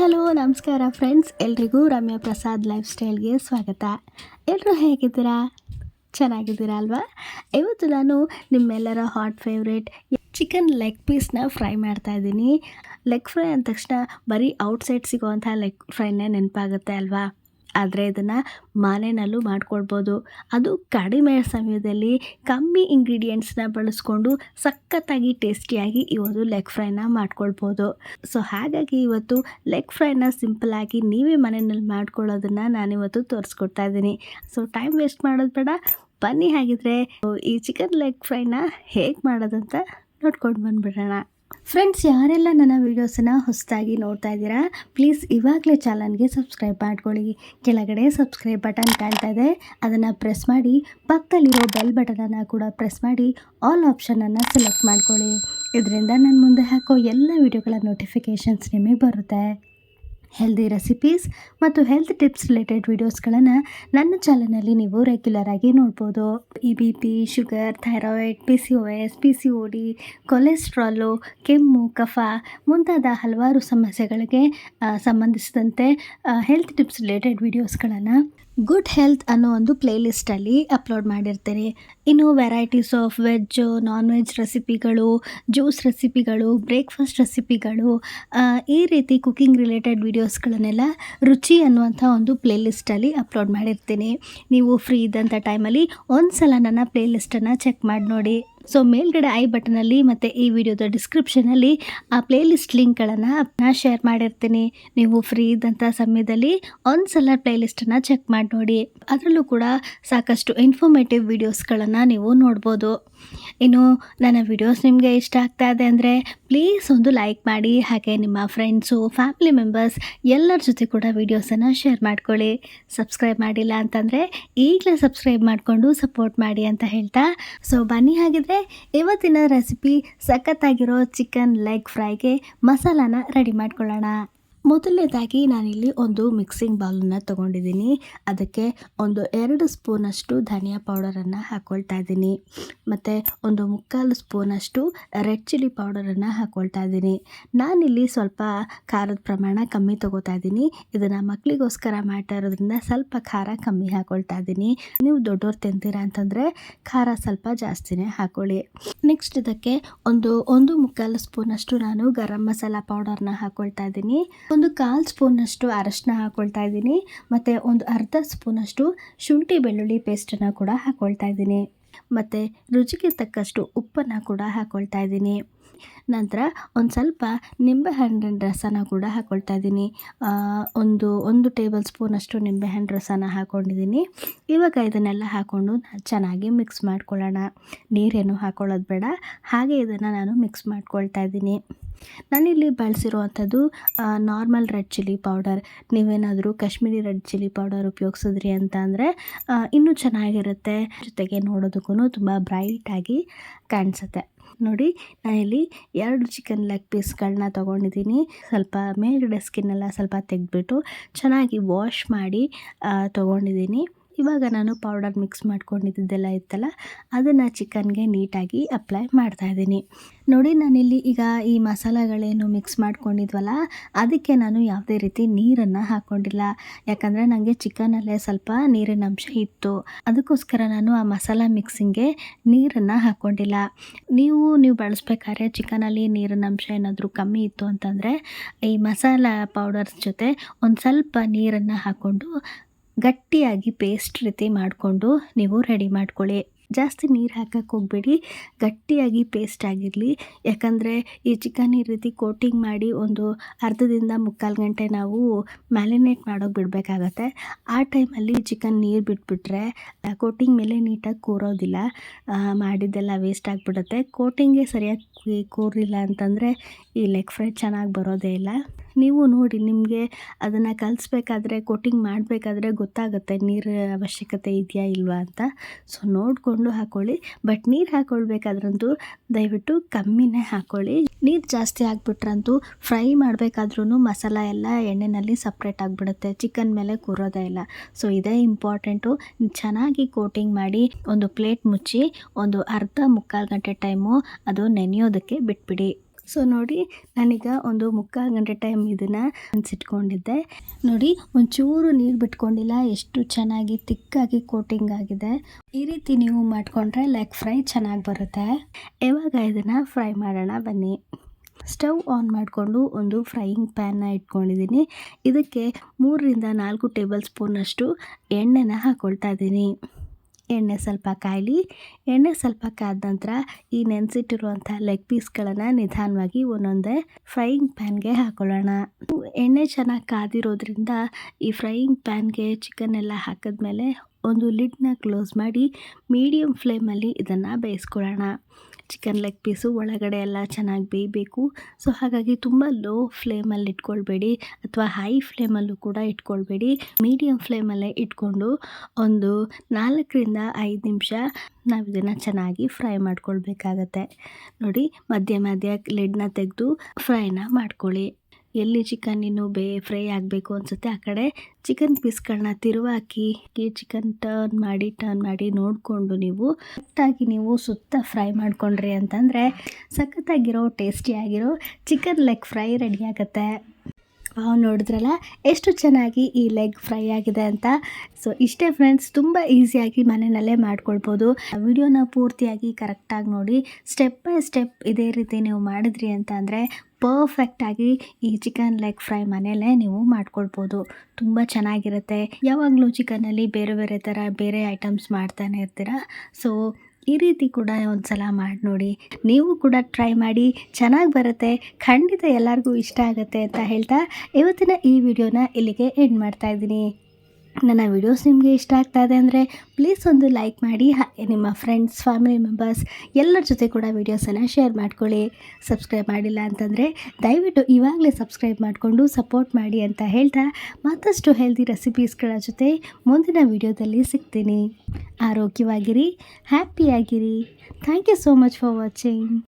Hello, ನಮಸ್ಕಾರ friends. ಎಲ್ರಿಗೂ Ramya Prasad life ಸ್ಟೈಲ್ಗೆ ಸ್ವಾಗತ. ಎಲ್ಲರೂ ಹೇಗಿದ್ದೀರಾ? ಚೆನ್ನಾಗಿದ್ದೀರಾ ಅಲ್ವಾ? ಇವತ್ತು ನಾನು ನಿಮ್ಮೆಲ್ಲರ ಹಾಟ್ ಫೇವ್ರೇಟ್ ಚಿಕನ್ ಲೆಗ್ ಪೀಸ್ನ ಫ್ರೈ ಮಾಡ್ತಾ ಇದ್ದೀನಿ. ಲೆಗ್ ಫ್ರೈ ಅಂದ ತಕ್ಷಣ ಬರೀ ಔಟ್ಸೈಡ್ ಸಿಗುವಂಥ ಲೆಗ್ ಫ್ರೈನೇ ನೆನಪಾಗುತ್ತೆ ಅಲ್ವಾ? ಆದರೆ ಇದನ್ನು ಮನೆಯಲ್ಲೂ ಮಾಡ್ಕೊಳ್ಬೋದು. ಅದು ಕಡಿಮೆ ಸಮಯದಲ್ಲಿ ಕಮ್ಮಿ ಇಂಗ್ರೀಡಿಯೆಂಟ್ಸ್ನ ಬಳಸ್ಕೊಂಡು ಸಖತ್ತಾಗಿ ಟೇಸ್ಟಿಯಾಗಿ ಈ ಒಂದು ಲೆಗ್ ಫ್ರೈನ ಮಾಡ್ಕೊಳ್ಬೋದು. ಸೊ ಹಾಗಾಗಿ ಇವತ್ತು ಲೆಗ್ ಫ್ರೈನ ಸಿಂಪಲ್ಲಾಗಿ ನೀವೇ ಮನೆಯಲ್ಲಿ ಮಾಡ್ಕೊಳ್ಳೋದನ್ನು ನಾನಿವತ್ತು ತೋರಿಸ್ಕೊಡ್ತಾ ಇದ್ದೀನಿ. ಸೊ ಟೈಮ್ ವೇಸ್ಟ್ ಮಾಡೋದು ಬೇಡ. ಬನ್ನಿ ಹಾಗಿದ್ರೆ ಈ ಚಿಕನ್ ಲೆಗ್ ಫ್ರೈನ ಹೇಗೆ ಮಾಡೋದಂತ ನೋಡ್ಕೊಂಡು ಬಂದ್ಬಿಡೋಣ. ಫ್ರೆಂಡ್ಸ್ ಯಾರೆಲ್ಲ ನನ್ನ ವೀಡಿಯೋಸನ್ನ ಹೊಸದಾಗಿ ನೋಡ್ತಾ ಇದ್ದೀರಾ ಪ್ಲೀಸ್ ಇವಾಗಲೇ ಚಾನಲ್ಗೆ ಸಬ್ಸ್ಕ್ರೈಬ್ ಮಾಡ್ಕೊಳ್ಳಿ. ಕೆಳಗಡೆ ಸಬ್ಸ್ಕ್ರೈಬ್ ಬಟನ್ ಕಾಣ್ತಾ ಇದೆ. ಅದನ್ನು ಪ್ರೆಸ್ ಮಾಡಿ, ಪಕ್ಕದಲ್ಲಿರೋ ಬೆಲ್ ಬಟನನ್ನು ಕೂಡ ಪ್ರೆಸ್ ಮಾಡಿ ಆಲ್ ಆಪ್ಷನನ್ನು ಸೆಲೆಕ್ಟ್ ಮಾಡ್ಕೊಳ್ಳಿ. ಇದರಿಂದ ನಾನು ಮುಂದೆ ಹಾಕೋ ಎಲ್ಲ ವೀಡಿಯೋಗಳ ನೋಟಿಫಿಕೇಷನ್ಸ್ ನಿಮಗೆ ಬರುತ್ತೆ. ಹೆಲ್ದಿ ರೆಸಿಪೀಸ್ ಮತ್ತು ಹೆಲ್ತ್ ಟಿಪ್ಸ್ ರಿಲೇಟೆಡ್ ವೀಡಿಯೋಸ್ಗಳನ್ನು ನನ್ನ ಚಾನಲ್ನಲ್ಲಿ ನೀವು ರೆಗ್ಯುಲರ್ ಆಗಿ ನೋಡ್ಬೋದು. E B P sugar thyroid P C O S P C O D cholesterol ಕೆಮ್ಮು, ಕಫ ಮುಂತಾದ ಹಲವಾರು ಸಮಸ್ಯೆಗಳಿಗೆ ಸಂಬಂಧಿಸಿದಂತೆ ಹೆಲ್ತ್ ಟಿಪ್ಸ್ ರಿಲೇಟೆಡ್ ವೀಡಿಯೋಸ್ಗಳನ್ನು ಗುಡ್ ಹೆಲ್ತ್ ಅನ್ನೋ ಒಂದು ಪ್ಲೇಲಿಸ್ಟಲ್ಲಿ ಅಪ್ಲೋಡ್ ಮಾಡಿರ್ತೀನಿ. ಇನ್ನು varieties of veg non veg ರೆಸಿಪಿಗಳು juice ರೆಸಿಪಿಗಳು ಬ್ರೇಕ್ಫಾಸ್ಟ್ ರೆಸಿಪಿಗಳು ಈ ರೀತಿ ಕುಕಿಂಗ್ ರಿಲೇಟೆಡ್ ವೀಡಿಯೋಸ್ಗಳನ್ನೆಲ್ಲ ರುಚಿ ಅನ್ನುವಂಥ ಒಂದು ಪ್ಲೇಲಿಸ್ಟಲ್ಲಿ ಅಪ್ಲೋಡ್ ಮಾಡಿರ್ತೀನಿ. ನೀವು ಫ್ರೀ ಇದ್ದಂಥ ಟೈಮಲ್ಲಿ ಒಂದು ಸಲ ನನ್ನ ಪ್ಲೇಲಿಸ್ಟನ್ನು ಚೆಕ್ ಮಾಡಿ ನೋಡಿ ಸೊ ಮೇಲ್ಗಡೆ ಐ ಬಟನಲ್ಲಿ ಮತ್ತು ಈ ವಿಡಿಯೋದ ಡಿಸ್ಕ್ರಿಪ್ಷನಲ್ಲಿ ಆ ಪ್ಲೇಲಿಸ್ಟ್ ಲಿಂಕ್ಗಳನ್ನು ನಾನು ಶೇರ್ ಮಾಡಿರ್ತೀನಿ. ನೀವು ಫ್ರೀ ಇದ್ದಂಥ ಸಮಯದಲ್ಲಿ ಒಂದು ಸಲ ಪ್ಲೇಲಿಸ್ಟನ್ನು ಚೆಕ್ ಮಾಡಿ ನೋಡಿ ಅದರಲ್ಲೂ ಕೂಡ ಸಾಕಷ್ಟು ಇನ್ಫಾರ್ಮೇಟಿವ್ ವೀಡಿಯೋಸ್ಗಳನ್ನು ನೀವು ನೋಡ್ಬೋದು. ಇನ್ನು ನನ್ನ ವಿಡಿಯೋಸ್ ನಿಮಗೆ ಇಷ್ಟ ಆಗ್ತಾ ಇದೆ ಅಂದರೆ ಪ್ಲೀಸ್ ಒಂದು ಲೈಕ್ ಮಾಡಿ, ಹಾಗೆ ನಿಮ್ಮ ಫ್ರೆಂಡ್ಸು ಫ್ಯಾಮಿಲಿ ಮೆಂಬರ್ಸ್ ಎಲ್ಲರ ಜೊತೆ ಕೂಡ ವೀಡಿಯೋಸನ್ನು ಶೇರ್ ಮಾಡ್ಕೊಳ್ಳಿ. ಸಬ್ಸ್ಕ್ರೈಬ್ ಮಾಡಿಲ್ಲ ಅಂತಂದರೆ ಈಗಲೇ ಸಬ್ಸ್ಕ್ರೈಬ್ ಮಾಡಿಕೊಂಡು ಸಪೋರ್ಟ್ ಮಾಡಿ ಅಂತ ಹೇಳ್ತಾ. ಸೊ ಬನ್ನಿ ಹಾಗಿದ್ರೆ ಇವತ್ತಿನ ರೆಸಿಪಿ ಸಖತ್ತಾಗಿರೋ ಚಿಕನ್ ಲೆಗ್ ಫ್ರೈಗೆ ಮಸಾಲಾನ ರೆಡಿ ಮಾಡ್ಕೊಳ್ಳೋಣ. ಮೊದಲನೇದಾಗಿ ನಾನಿಲ್ಲಿ ಒಂದು ಮಿಕ್ಸಿಂಗ್ ಬೌಲನ್ನು ತೊಗೊಂಡಿದ್ದೀನಿ. ಅದಕ್ಕೆ ಒಂದು ಎರಡು ಸ್ಪೂನಷ್ಟು ಧನಿಯಾ ಪೌಡರನ್ನು ಹಾಕ್ಕೊಳ್ತಾ ಇದ್ದೀನಿ. ಮತ್ತು ಒಂದು ಮುಕ್ಕಾಲು ಸ್ಪೂನಷ್ಟು ರೆಡ್ ಚಿಲ್ಲಿ ಪೌಡರನ್ನು ಹಾಕ್ಕೊಳ್ತಾ ಇದ್ದೀನಿ. ನಾನಿಲ್ಲಿ ಸ್ವಲ್ಪ ಖಾರದ ಪ್ರಮಾಣ ಕಮ್ಮಿ ತೊಗೋತಾ ಇದ್ದೀನಿ. ಇದನ್ನು ಮಕ್ಕಳಿಗೋಸ್ಕರ ಮಾಡ್ತಾ ಸ್ವಲ್ಪ ಖಾರ ಕಮ್ಮಿ ಹಾಕ್ಕೊಳ್ತಾ ಇದ್ದೀನಿ. ನೀವು ದೊಡ್ಡವ್ರು ತಿಂತೀರಾ ಅಂತಂದರೆ ಖಾರ ಸ್ವಲ್ಪ ಜಾಸ್ತಿನೇ ಹಾಕ್ಕೊಳ್ಳಿ ನೆಕ್ಸ್ಟ್ ಇದಕ್ಕೆ ಒಂದು ಒಂದು ಮುಕ್ಕಾಲು ಸ್ಪೂನಷ್ಟು ನಾನು ಗರಂ ಮಸಾಲ ಪೌಡರ್ನ ಹಾಕ್ಕೊಳ್ತಾ ಇದ್ದೀನಿ. ಒಂದು ಕಾಲು ಸ್ಪೂನಷ್ಟು ಅರಶಿನ ಹಾಕ್ಕೊಳ್ತಾ ಇದ್ದೀನಿ, ಮತ್ತು ಒಂದು ಅರ್ಧ ಸ್ಪೂನಷ್ಟು ಶುಂಠಿ ಬೆಳ್ಳುಳ್ಳಿ ಪೇಸ್ಟನ್ನು ಕೂಡ ಹಾಕ್ಕೊಳ್ತಾ ಇದ್ದೀನಿ. ಮತ್ತು ರುಚಿಗೆ ತಕ್ಕಷ್ಟು ಉಪ್ಪನ್ನು ಕೂಡ ಹಾಕ್ಕೊಳ್ತಾ ಇದ್ದೀನಿ. ನಂತರ ಒಂದು ಸ್ವಲ್ಪ ನಿಂಬೆಹಣ್ಣಿನ ರಸನ ಕೂಡ ಹಾಕ್ಕೊಳ್ತಾ ಇದ್ದೀನಿ. ಒಂದು ಒಂದು ಟೇಬಲ್ ಸ್ಪೂನಷ್ಟು ನಿಂಬೆಹಣ್ಣು ರಸನ ಹಾಕ್ಕೊಂಡಿದ್ದೀನಿ ಇವಾಗ ಇದನ್ನೆಲ್ಲ ಹಾಕ್ಕೊಂಡು ಚೆನ್ನಾಗಿ ಮಿಕ್ಸ್ ಮಾಡ್ಕೊಳ್ಳೋಣ. ನೀರೇನು ಹಾಕ್ಕೊಳ್ಳೋದು ಬೇಡ. ಹಾಗೆ ಇದನ್ನು ನಾನು ಮಿಕ್ಸ್ ಮಾಡ್ಕೊಳ್ತಾ ಇದ್ದೀನಿ. ನಾನಿಲ್ಲಿ ಬಳಸಿರುವಂಥದ್ದು ನಾರ್ಮಲ್ ರೆಡ್ ಚಿಲ್ಲಿ ಪೌಡರ್ ನೀವೇನಾದರೂ ಕಾಶ್ಮೀರಿ ರೆಡ್ ಚಿಲ್ಲಿ ಪೌಡರ್ ಉಪಯೋಗಿಸಿದ್ರಿ ಅಂತ ಅಂದರೆ ಇನ್ನೂ ಚೆನ್ನಾಗಿರುತ್ತೆ. ಜೊತೆಗೆ ನೋಡೋದಕ್ಕೂ ತುಂಬ ಬ್ರೈಟಾಗಿ ಕಾಣಿಸುತ್ತೆ. ನೋಡಿ ನಾನಿಲ್ಲಿ ಎರಡು ಚಿಕನ್ ಲೆಗ್ ಪೀಸ್ಗಳನ್ನ ತೊಗೊಂಡಿದ್ದೀನಿ ಸ್ವಲ್ಪ ಮೇಲ್ಗಡೆ ಸ್ಕಿನ್ನೆಲ್ಲ ಸ್ವಲ್ಪ ತೆಗೆದ್ಬಿಟ್ಟು ಚೆನ್ನಾಗಿ ವಾಶ್ ಮಾಡಿ ತೊಗೊಂಡಿದ್ದೀನಿ ಇವಾಗ ನಾನು ಪೌಡರ್ ಮಿಕ್ಸ್ ಮಾಡ್ಕೊಂಡಿದ್ದೆಲ್ಲ ಇತ್ತಲ್ಲ, ಅದನ್ನು ಚಿಕನ್ಗೆ ನೀಟಾಗಿ ಅಪ್ಲೈ ಮಾಡ್ತಾ ಇದ್ದೀನಿ. ನೋಡಿ ನಾನಿಲ್ಲಿ ಈಗ ಈ ಮಸಾಲೆಗಳೇನು ಮಿಕ್ಸ್ ಮಾಡ್ಕೊಂಡಿದ್ವಲ್ಲ, ಅದಕ್ಕೆ ನಾನು ಯಾವುದೇ ರೀತಿ ನೀರನ್ನು ಹಾಕ್ಕೊಂಡಿಲ್ಲ ಯಾಕಂದರೆ ನನಗೆ ಚಿಕನಲ್ಲೇ ಸ್ವಲ್ಪ ನೀರಿನ ಅಂಶ ಇತ್ತು. ಅದಕ್ಕೋಸ್ಕರ ನಾನು ಆ ಮಸಾಲ ಮಿಕ್ಸಿಂಗ್ಗೆ ನೀರನ್ನು ಹಾಕ್ಕೊಂಡಿಲ್ಲ ನೀವು ನೀವು ಬಳಸ್ಬೇಕಾದ್ರೆ ಚಿಕನಲ್ಲಿ ನೀರಿನ ಅಂಶ ಏನಾದರೂ ಕಮ್ಮಿ ಇತ್ತು ಅಂತಂದರೆ, ಈ ಮಸಾಲ ಪೌಡರ್ಸ್ ಜೊತೆ ಒಂದು ಸ್ವಲ್ಪ ನೀರನ್ನು ಹಾಕ್ಕೊಂಡು ಗಟ್ಟಿಯಾಗಿ ಪೇಸ್ಟ್ ರೀತಿ ಮಾಡಿಕೊಂಡು ನೀವು ರೆಡಿ ಮಾಡ್ಕೊಳ್ಳಿ. ಜಾಸ್ತಿ ನೀರು ಹಾಕಕ್ಕೆ ಹೋಗಬೇಡಿ. ಗಟ್ಟಿಯಾಗಿ ಪೇಸ್ಟ್ ಆಗಿರಲಿ. ಯಾಕಂದರೆ ಈ ಚಿಕನ್ ಈ ರೀತಿ ಕೋಟಿಂಗ್ ಮಾಡಿ ಒಂದು ಅರ್ಧದಿಂದ ಮುಕ್ಕಾಲು ಗಂಟೆ ನಾವು ಮ್ಯಾಲಿನೇಟ್ ಮಾಡೋಕೆ ಬಿಡಬೇಕಾಗತ್ತೆ. ಆ ಟೈಮಲ್ಲಿ ಚಿಕನ್ ನೀರು ಬಿಟ್ಬಿಟ್ರೆ ಕೋಟಿಂಗ್ ಮೇಲೆ ನೀಟಾಗಿ ಕೂರೋದಿಲ್ಲ. ಮಾಡಿದ್ದೆಲ್ಲ ವೇಸ್ಟ್ ಆಗಿಬಿಡುತ್ತೆ. ಕೋಟಿಂಗೇ ಸರಿಯಾಗಿ ಕೂರಿಲ್ಲ ಅಂತಂದರೆ ಈ ಲೆಗ್ ಫ್ರೈ ಚೆನ್ನಾಗಿ ಬರೋದೇ ಇಲ್ಲ. ನೀವು ನೋಡಿ ನಿಮಗೆ ಅದನ್ನು ಕಲಿಸ್ಬೇಕಾದ್ರೆ ಕೋಟಿಂಗ್ ಮಾಡಬೇಕಾದ್ರೆ ಗೊತ್ತಾಗುತ್ತೆ ನೀರು ಅವಶ್ಯಕತೆ ಇದೆಯಾ ಇಲ್ವಾ ಅಂತ. ಸೊ ನೋಡಿಕೊಂಡು ಹಾಕ್ಕೊಳ್ಳಿ ಬಟ್ ನೀರು ಹಾಕ್ಕೊಳ್ಬೇಕಾದ್ರಂತೂ ದಯವಿಟ್ಟು ಕಮ್ಮಿನೇ ಹಾಕ್ಕೊಳ್ಳಿ ನೀರು ಜಾಸ್ತಿ ಹಾಕ್ಬಿಟ್ರಂತೂ ಫ್ರೈ ಮಾಡಬೇಕಾದ್ರೂ ಮಸಾಲ ಎಲ್ಲ ಎಣ್ಣೆಯಲ್ಲಿ ಸಪ್ರೇಟ್ ಆಗಿಬಿಡುತ್ತೆ. ಚಿಕನ್ ಮೇಲೆ ಕೂರೋದೇ ಇಲ್ಲ. ಸೊ ಇದೇ ಇಂಪಾರ್ಟೆಂಟು ಚೆನ್ನಾಗಿ ಕೋಟಿಂಗ್ ಮಾಡಿ ಒಂದು ಪ್ಲೇಟ್ ಮುಚ್ಚಿ ಒಂದು ಅರ್ಧ ಮುಕ್ಕಾಲು ಗಂಟೆ ಟೈಮು ಅದು ನೆನೆಯೋದಕ್ಕೆ ಬಿಟ್ಬಿಡಿ. ಸೊ ನೋಡಿ, ನಾನೀಗ ಒಂದು ಮುಕ್ಕಾಲು ಗಂಟೆ ಟೈಮ್ ಇದನ್ನು ಅನ್ಸಿಟ್ಕೊಂಡಿದ್ದೆ ನೋಡಿ, ಒಂಚೂರು ನೀರು ಬಿಟ್ಕೊಂಡಿಲ್ಲ, ಎಷ್ಟು ಚೆನ್ನಾಗಿ ತಿಕ್ಕಾಗಿ ಕೋಟಿಂಗ್ ಆಗಿದೆ. ಈ ರೀತಿ ನೀವು ಮಾಡಿಕೊಂಡ್ರೆ ಲೆಗ್ ಫ್ರೈ ಚೆನ್ನಾಗಿ ಬರುತ್ತೆ. ಇವಾಗ ಇದನ್ನು ಫ್ರೈ ಮಾಡೋಣ, ಬನ್ನಿ. ಸ್ಟವ್ ಆನ್ ಮಾಡಿಕೊಂಡು ಒಂದು ಫ್ರೈಯಿಂಗ್ ಪ್ಯಾನ್ನ ಇಟ್ಕೊಂಡಿದ್ದೀನಿ. ಇದಕ್ಕೆ ಮೂರರಿಂದ ನಾಲ್ಕು ಟೇಬಲ್ ಸ್ಪೂನಷ್ಟು ಎಣ್ಣೆನ ಹಾಕ್ಕೊಳ್ತಾ ಇದ್ದೀನಿ. ಎಣ್ಣೆ ಸ್ವಲ್ಪ ಕಾಯಲಿ. ಎಣ್ಣೆ ಸ್ವಲ್ಪ ಕಾದ ನಂತರ ಈ ನೆನೆಸಿಟ್ಟಿರುವಂಥ ಲೆಗ್ ಪೀಸ್ಗಳನ್ನು ನಿಧಾನವಾಗಿ ಒಂದೊಂದೇ ಫ್ರೈಯಿಂಗ್ ಪ್ಯಾನ್ಗೆ ಹಾಕೊಳ್ಳೋಣ. ಎಣ್ಣೆ ಚೆನ್ನಾಗಿ ಕಾದಿರೋದ್ರಿಂದ ಈ ಫ್ರೈಯಿಂಗ್ ಪ್ಯಾನ್ಗೆ ಚಿಕನ್ ಎಲ್ಲ ಹಾಕಿದ್ಮೇಲೆ ಒಂದು ಲಿಡ್ನ ಕ್ಲೋಸ್ ಮಾಡಿ ಮೀಡಿಯಮ್ ಫ್ಲೇಮಲ್ಲಿ ಇದನ್ನು ಬೇಯಿಸ್ಕೊಳ್ಳೋಣ. ಚಿಕನ್ ಲೆಗ್ ಪೀಸು ಒಳಗಡೆ ಎಲ್ಲ ಚೆನ್ನಾಗಿ ಬೇಯಬೇಕು. ಸೊ ಹಾಗಾಗಿ ತುಂಬ ಲೋ ಫ್ಲೇಮಲ್ಲಿ ಇಟ್ಕೊಳ್ಬೇಡಿ ಅಥವಾ ಹೈ ಫ್ಲೇಮಲ್ಲೂ ಕೂಡ ಇಟ್ಕೊಳ್ಬೇಡಿ. ಮೀಡಿಯಮ್ ಫ್ಲೇಮಲ್ಲೇ ಇಟ್ಕೊಂಡು ಒಂದು ನಾಲ್ಕರಿಂದ ಐದು ನಿಮಿಷ ನಾವು ಇದನ್ನು ಚೆನ್ನಾಗಿ ಫ್ರೈ ಮಾಡ್ಕೊಳ್ಬೇಕಾಗತ್ತೆ. ನೋಡಿ ಮಧ್ಯ ಮಧ್ಯ ಲಿಡ್ನ ತೆಗೆದು ಫ್ರೈನ ಮಾಡ್ಕೊಳ್ಳಿ. ಎಲ್ಲಿ ಚಿಕನ್ ಇನ್ನು ಬೇ ಫ್ರೈ ಆಗಬೇಕು ಅನಿಸುತ್ತೆ, ಆ ಕಡೆ ಚಿಕನ್ ಪೀಸ್ಗಳನ್ನ ತಿರುವಾಕಿ ಚಿಕನ್ ಟರ್ನ್ ಮಾಡಿ ಟರ್ನ್ ಮಾಡಿ ನೋಡಿಕೊಂಡು ನೀವು ಕರೆಕ್ಟಾಗಿ ನೀವು ಸುತ್ತ ಫ್ರೈ ಮಾಡಿಕೊಂಡ್ರಿ ಅಂತಂದರೆ ಸಖತ್ತಾಗಿರೋ ಟೇಸ್ಟಿಯಾಗಿರೋ ಚಿಕನ್ ಲೆಗ್ ಫ್ರೈ ರೆಡಿ ಆಗುತ್ತೆ. ವಾವ್ ನೋಡಿದ್ರಲ್ಲ? ಎಷ್ಟು ಚೆನ್ನಾಗಿ ಈ ಲೆಗ್ ಫ್ರೈ ಆಗಿದೆ ಅಂತ. ಸೊ ಇಷ್ಟೇ ಫ್ರೆಂಡ್ಸ್ ತುಂಬ ಈಸಿಯಾಗಿ ಮನೆಯಲ್ಲೇ ಮಾಡ್ಕೊಳ್ಬೋದು. ವಿಡಿಯೋನ ಪೂರ್ತಿಯಾಗಿ ಕರೆಕ್ಟಾಗಿ ನೋಡಿ. ಸ್ಟೆಪ್ ಬೈ ಸ್ಟೆಪ್ ಇದೇ ರೀತಿ ನೀವು ಮಾಡಿದ್ರಿ ಅಂತ ಅಂದರೆ ಪರ್ಫೆಕ್ಟಾಗಿ ಈ ಚಿಕನ್ ಲೆಗ್ ಫ್ರೈ ಮನೆಯಲ್ಲೇ ನೀವು ಮಾಡ್ಕೊಳ್ಬೋದು. ತುಂಬ ಚೆನ್ನಾಗಿರುತ್ತೆ. ಯಾವಾಗಲೂ ಚಿಕನಲ್ಲಿ ಬೇರೆ ಬೇರೆ ಥರ ಬೇರೆ ಐಟಮ್ಸ್ ಮಾಡ್ತಾನೆ ಇರ್ತೀರ? ಸೊ ಈ ರೀತಿ ಕೂಡ ಒಂದು ಸಲ ಮಾಡಿ ನೋಡಿ. ನೀವು ಕೂಡ ಟ್ರೈ ಮಾಡಿ, ಚೆನ್ನಾಗಿ ಬರುತ್ತೆ, ಖಂಡಿತ ಎಲ್ಲರಿಗೂ ಇಷ್ಟ ಆಗುತ್ತೆ ಅಂತ ಹೇಳ್ತಾ ಇವತ್ತಿನ ಈ ವಿಡಿಯೋನ ಇಲ್ಲಿಗೆ ಎಂಡ್ ಮಾಡ್ತಾ ಇದ್ದೀನಿ. ನನ್ನ ವಿಡಿಯೋಸ್ ನಿಮಗೆ ಇಷ್ಟ ಆಗ್ತಾ ಇದೆ ಅಂದರೆ ಪ್ಲೀಸ್ ಒಂದು ಲೈಕ್ ಮಾಡಿ ಹಾಗೆ ನಿಮ್ಮ ಫ್ರೆಂಡ್ಸ್ ಫ್ಯಾಮಿಲಿ ಮೆಂಬರ್ಸ್ ಎಲ್ಲರ ಜೊತೆ ಕೂಡ ವೀಡಿಯೋಸನ್ನು ಶೇರ್ ಮಾಡ್ಕೊಳ್ಳಿ. ಸಬ್ಸ್ಕ್ರೈಬ್ ಮಾಡಿಲ್ಲ ಅಂತಂದರೆ ದಯವಿಟ್ಟು ಇವಾಗಲೇ ಸಬ್ಸ್ಕ್ರೈಬ್ ಮಾಡಿಕೊಂಡು ಸಪೋರ್ಟ್ ಮಾಡಿ ಅಂತ ಹೇಳ್ತಾ ಮತ್ತಷ್ಟು ಹೆಲ್ದಿ ರೆಸಿಪೀಸ್ಗಳ ಜೊತೆ ಮುಂದಿನ ವಿಡಿಯೋದಲ್ಲಿ ಸಿಗ್ತೀನಿ. ಆರೋಗ್ಯವಾಗಿರಿ ಹ್ಯಾಪಿಯಾಗಿರಿ thank you so much for watching